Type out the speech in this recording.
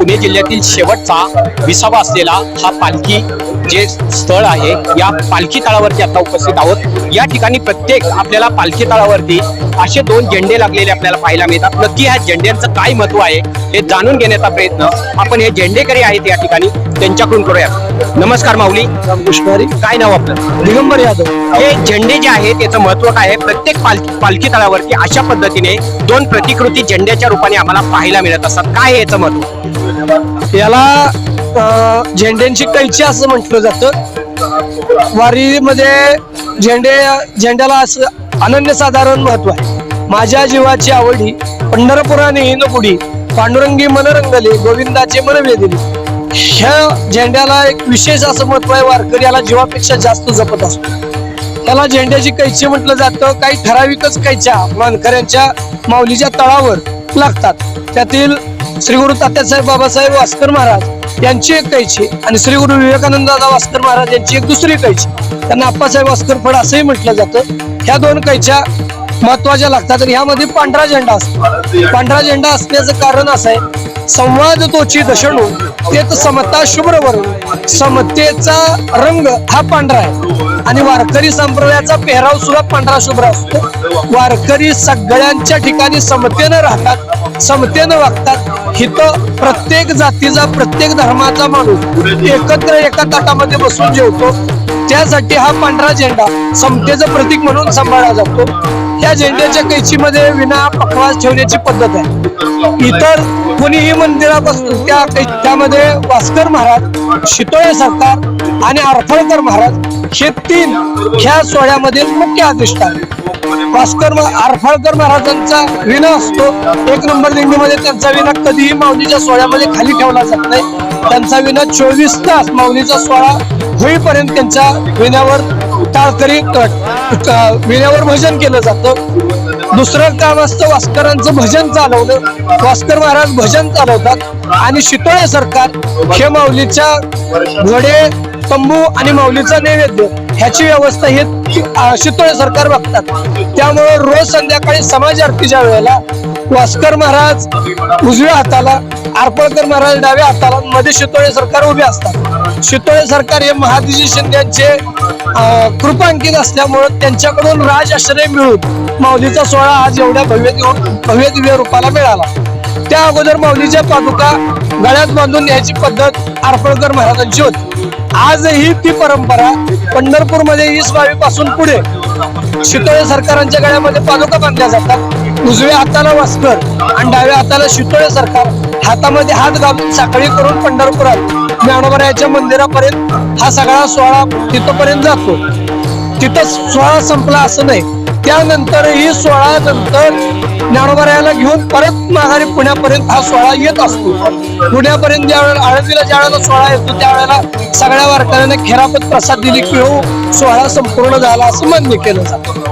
पुणे जिल्ह्यातील शेवटचा विसावा असलेला हा पालखी जे स्थळ आहे या पालखी तळावरती आता उपस्थित आहोत. या ठिकाणी प्रत्येक आपल्याला पालखी तळावरती असे दोन झेंडे लागलेले आपल्याला पाहायला मिळतात. नक्की ह्या झेंड्यांचं काय महत्त्व आहे हे जाणून घेण्याचा प्रयत्न आपण हे झेंडेकरी आहेत या ठिकाणी. त्यांच्याकडून करूयात. नमस्कार माऊली. रामकृष्णारी काय नाव आपलं? दिगंबर यादव. हे झेंडे जे आहेत त्याचं महत्त्व काय आहे? प्रत्येक पालखी पालखी तळावरती अशा पद्धतीने दोन प्रतिकृती झेंड्याच्या रूपाने आम्हाला पाहायला मिळत असतात. काय याचं महत्त्व? याला अं, झेंड्यांची कैची असं म्हटलं जातं. वारीमध्ये झेंडे झेंड्याला असं अनन्यसाधारण महत्त्व आहे. माझ्या जीवाची आवडी पंढरपुराने हिन पांडुरंगी मनरंगले गोविंदाचे मन वेदिले ह्या झेंड्याला एक विशेष असं महत्त्व आहे वारकरी याला जीवापेक्षा जास्त जपत असतो. त्याला झेंड्याची कैची म्हटलं जातं. काही ठराविकच कैच्या मानकऱ्यांच्या माऊलीच्या तळावर लागतात. त्यातील श्री गुरु तात्यासाहेब बाबासाहेब वास्कर महाराज यांची एक कैची आणि श्री गुरु विवेकानंद दादा वास्कर महाराज यांची एक दुसरी कैची. त्यांना आप्पासाहेब वास्कर फड असंही म्हटलं जातं. ह्या दोन कैच्या महत्त्वाच्या लागतात आणि ह्यामध्ये पांढरा झेंडा असतो. पांढरा झेंडा असण्याचं कारण असं आहे संवाद तोची दशणू तेच समता शुभ्र वरून. समतेचा रंग हा पांढरा आहे. आणि वारकरी संप्रदायाचा पेहराव सुद्धा पांढरा शुभ्र असतो. वारकरी सगळ्यांच्या ठिकाणी समतेनं राहतात. समतेनं वागतात. हिथं प्रत्येक जातीचा प्रत्येक धर्माचा माणूस एकत्र एका ताटामध्ये बसून जेवतो. त्यासाठी हा पांढरा झेंडा समतेचं प्रतीक म्हणून सांभाळला जातो. या झेंड्याच्या कैचीमध्ये विना पखवास ठेवण्याची पद्धत आहे. इतर कोणीही मंदिरापासून त्या त्यामध्ये वास्कर महाराज शितोळे सरकार आणि आरफळकर महाराज हे तीन ह्या सोहळ्यामधील मुख्य अधिष्ठान भास्कर आरफाळकर आरफळकर महाराजांचा विना असतो. एक नंबर दिंडीमध्ये त्यांचा विना कधीही माऊलीच्या सोहळ्यामध्ये खाली ठेवला जात नाही. त्यांचा विना चोवीस तास माऊलीचा सोहळा होईपर्यंत त्यांच्या विण्यावर टाळकरी विण्यावर भजन केलं जातं. दुसरं काम असतं वास्करांचं भजन चालवलं वास्कर महाराज भजन चालवतात. आणि शितोळे सरकार हे माऊलीच्या घोडे तंबू आणि माऊलीचा नैवेद्य ह्याची व्यवस्था हे शितोळे सरकार बघतात. त्यामुळे रोज संध्याकाळी समाज आरतीच्या वेळेला वास्कर महाराज उजव्या हाताला आरपळकर महाराज डाव्या हाताला मध्ये शितोळे सरकार उभे असतात. शितोळे सरकार हे महादिजी शिंद्यांचे कृपांकित असल्यामुळं त्यांच्याकडून राज आश्रय मिळून माऊलीचा सोहळा आज एवढ्या भव्य भव्य दिव्य रूपाला मिळाला. त्या अगोदर माऊलीच्या पादुका गळ्यात बांधून न्यायची पद्धत आरपळकर महाराजांची होती. आजही ती परंपरा पंढरपूरमध्ये वीस बावी पासून पुढे शितोळे सरकारांच्या गळ्यामध्ये पादुका बांधल्या जातात. उजव्या हाताला वास्कर आणि डाव्या हाताला शितोळे सरकार हातामध्ये हात घालून साखळी करून पंढरपुरात ज्ञानोबरायाच्या मंदिरापर्यंत हा सगळा सोहळा तिथपर्यंत जातो. तिथं सोहळा संपला असं नाही. त्यानंतरही सोहळा नंतर ज्ञानोबरायाला घेऊन परत माघारी पुण्यापर्यंत हा सोहळा येत असतो. पुण्यापर्यंत ज्या वेळेला आळंदीला ज्या वेळेला सोहळा येतो त्यावेळेला सगळ्या वारकऱ्यांना खेरापत प्रसाद दिली की हो सोहळा संपूर्ण झाला असं मान्य केलं जातं.